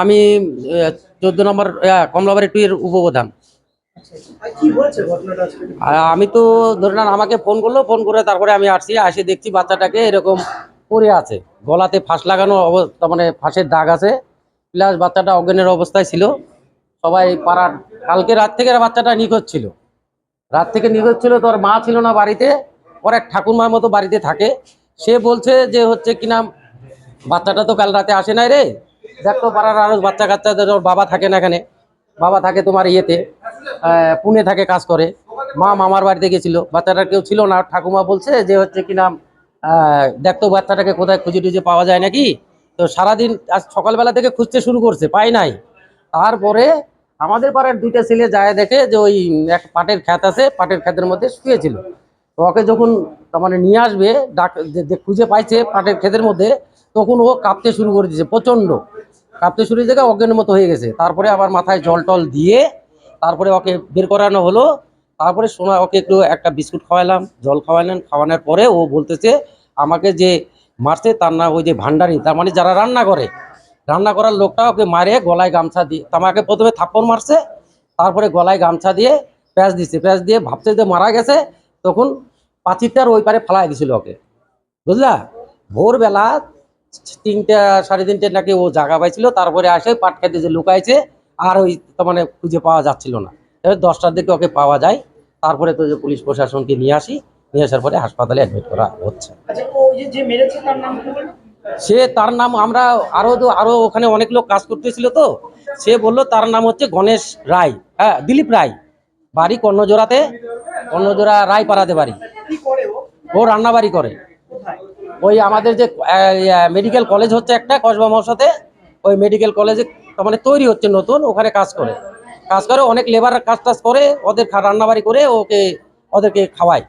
আমি চোদ্দ নম্বর কমলাবাড়ি টু এর উপপ্রধান। আজকে? আর আমি তো ধরে নেন আমাকে ফোন করল ফোন করে তারপরে আমি আসছি আসে দেখছি বাচ্চাটাকে এরকম পড়ে আছে। গলাতে ফাঁস লাগানো অবস্থা মানে ফাঁসের দাগ আছে। প্লাস বাচ্চাটা অজ্ঞানের অবস্থায় ছিল। সবাই পাড়ার কালকে রাত থেকে বাচ্চাটা নিখোঁজ ছিল। রাত থেকে নিখোঁজ ছিল তোর মা ছিল না বাড়িতে। ওর এক ঠাকুরমার মতো বাড়িতে থাকে। সে বলছে যে হচ্ছে কিনা বাচ্চাটা তো কাল রাতে আসে নাই রে। দেখ তো পাড়ার আরও বাচ্চা কাচ্চাদের ওর বাবা থাকে না এখানে। বাবা থাকে তোমার ইয়েতে পুনে থাকে কাজ করে। মা মামার বাড়িতে গেছিল। বাচ্চাটার কেউ ছিল না। ঠাকুমা বলছে যে হচ্ছে কিনা আহ, দেখ তো বাচ্চাটাকে কোথায় খুঁজে টুজে পাওয়া যায় নাকি? তো সারাদিন আজ সকালবেলা থেকে খুঁজতে শুরু করছে পাই নাই। তারপরে আমাদের পাড়ার দুইটা ছেলে যায় দেখে যে ওই এক পাটের খ্যাত আছে পাটের খ্যাতের মধ্যে শুয়েছিল। তো ওকে যখন মানে নিয়ে আসবে ডাক খুঁজে পাইছে পাটের ক্ষেতের মধ্যে তখন ও কাঁপতে শুরু করে দিয়েছে প্রচণ্ড। কাঁপতে শুরু থেকে অজ্ঞানের মতো হয়ে গেছে। তারপরে আবার মাথায় জল টল দিয়ে তারপরে ওকে বের করানো হলো। তারপরে শোনা ওকে একটু একটা বিস্কুট খাওয়ালাম, জল খাওয়ালেন। খাওয়ানোর পরে ও বলতেছে, আমাকে যে মারছে তার না ওই যে ভান্ডারি, তার মানে যারা রান্না করে, রান্না করার লোকটা ওকে মারে, গলায় গামছা দিয়ে আমাকে প্রথমে থাপ্পড় মারছে, তারপরে গলায় গামছা দিয়ে প্যাঁচ দিছে। প্যাঁচ দিয়ে ভাবছে যে মারা গেছে, তখন পাঁচিরটার ওই পারে ফালাই দিছিল ওকে। বুঝলা? ভোরবেলা তিনটা সাড়ে তিনটে নাকি ও জায়গা পাইছিল তারপরে আসে পাট খাইতে যে লুকাইছে আর ওই তার মানে খুঁজে পাওয়া যাচ্ছিল না। এবার দশটার দিকে ওকে পাওয়া যায় তারপরে তো যে পুলিশ প্রশাসনকে নিয়ে আসি নিয়ে আসার পরে হাসপাতালে অ্যাডমিট করা হচ্ছে। আচ্ছা সে তার নাম আমরা আরও তো আরও ওখানে অনেক লোক কাজ করতেছিল তো সে বলল তার নাম হচ্ছে গণেশ রায় হ্যাঁ দিলীপ রায়। বাড়ি কর্ণজোড়াতে কর্ণজোড়া রায় পাড়াতে বাড়ি ও রান্নাবাড়ি করে। ওই আমাদের যে মেডিকেল কলেজ হচ্ছে একটা, কসবা মশাতে ওই মেডিকেল কলেজে মানে তৈরি হচ্ছে নতুন, ওখানে কাজ করে। কাজ করে, অনেক লেবার কাজ টাজ করে, ওদের রান্নাবাড়ি করে ওকে, ওদেরকে খাওয়ায়।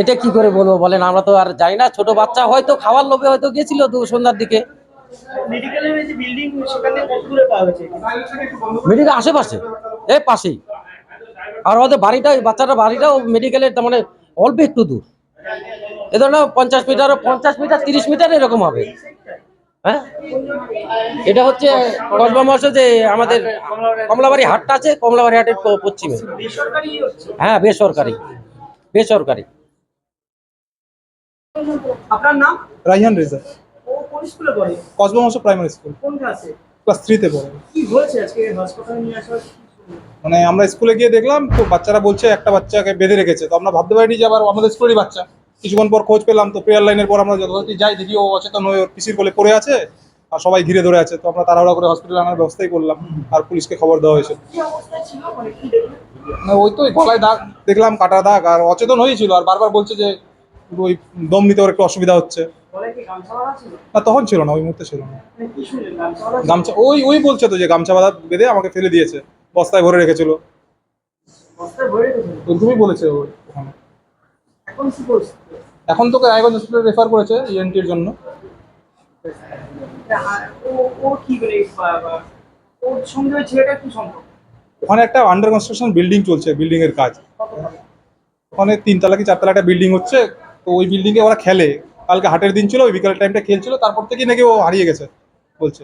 এটা কি করে বলব বলেন, আমরা তো আর জানি না, ছোট বাচ্চা হয়তো খাওয়ার লোভে হয়তো গেছিল দু, সন্ধ্যার দিকে। মেডিকেল আশেপাশে এ পাশেই আর ওদের বাড়িটা, ওই বাচ্চাটার বাড়িটাও মেডিকেলের মানে অল্প একটু দূর। এ ধরো না পঞ্চাশ মিটার পঞ্চাশ মিটার তিরিশ মিটার এরকম হবে। হ্যাঁ? এটা হচ্ছে কসবা মশো যে আমাদের কমলাবাড়ি হাটটা আছে কমলাবাড়ি হাটের পশ্চিমে। হ্যাঁ বেসরকারি। বেসরকারি। আপনার নাম? রাইহান রেজা। কসবা মাসা প্রাইমারি স্কুল কোন ক্লাসে ক্লাস থ্রিতে পড়ে। কি হয়েছে আজকে? হাসপাতালে নিয়ে আসা মানে আমরা স্কুলে গিয়ে দেখলাম তো বাচ্চারা বলছে একটা বাচ্চাকে বেঁধে রেখেছে। তো আমরা ভাবতে পারিনি যে আবার আমাদের স্কুলেরই বাচ্চা। কিছুক্ষণ পর খোঁজ পেলাম তো প্রেয়ার লাইনের পর আমরা যথাযথ যাই দেখি ও অচেতন হয়ে ওর পিসির কোলে পড়ে আছে আর সবাই ঘিরে ধরে আছে। তো আমরা তাড়াহুড়া করে হসপিটালে আনার ব্যবস্থাই করলাম আর পুলিশকে খবর দেওয়া হয়েছে। মানে ওই তো ওই গলায় দাগ দেখলাম কাটা দাগ আর অচেতন হয়েছিল আর বারবার বলছে যে ওই দম নিতে ওর একটু অসুবিধা হচ্ছে। না তখন ছিল না ওই মুহূর্তে ছিল না। গামছা ওই ওই বলছে তো যে গামছা বাঁধা বেঁধে আমাকে ফেলে দিয়েছে বস্তায় ভরে রেখেছিল। বস্তায় ভরে রেখেছিল? ওরকমই বলেছে ওখানে। এখন কি পরিস্থিতি এখন তোকে রায়গঞ্জ হসপিটালে রেফার করেছে ইএনটির জন্য। ও কি ওর সঙ্গে ছেলেটা কি সম্পর্ক? ওখানে একটা আন্ডার কনস্ট্রাকশন বিল্ডিং চলছে বিল্ডিং এর কাজ। ওখানে তিনতলা কি চারতলা একটা বিল্ডিং হচ্ছে তো ওই বিল্ডিং এ ওরা খেলে। কালকে হাটের দিন ছিল ওই বিকালের টাইমটা খেলছিল তারপর থেকেই নাকি ও হারিয়ে গেছে বলছে।